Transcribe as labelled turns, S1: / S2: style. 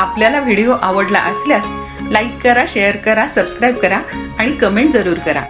S1: आपल्याला व्हिडिओ आवडला असल्यास लाईक करा शेअर करा सबस्क्राईब करा आणि कमेंट जरूर करा.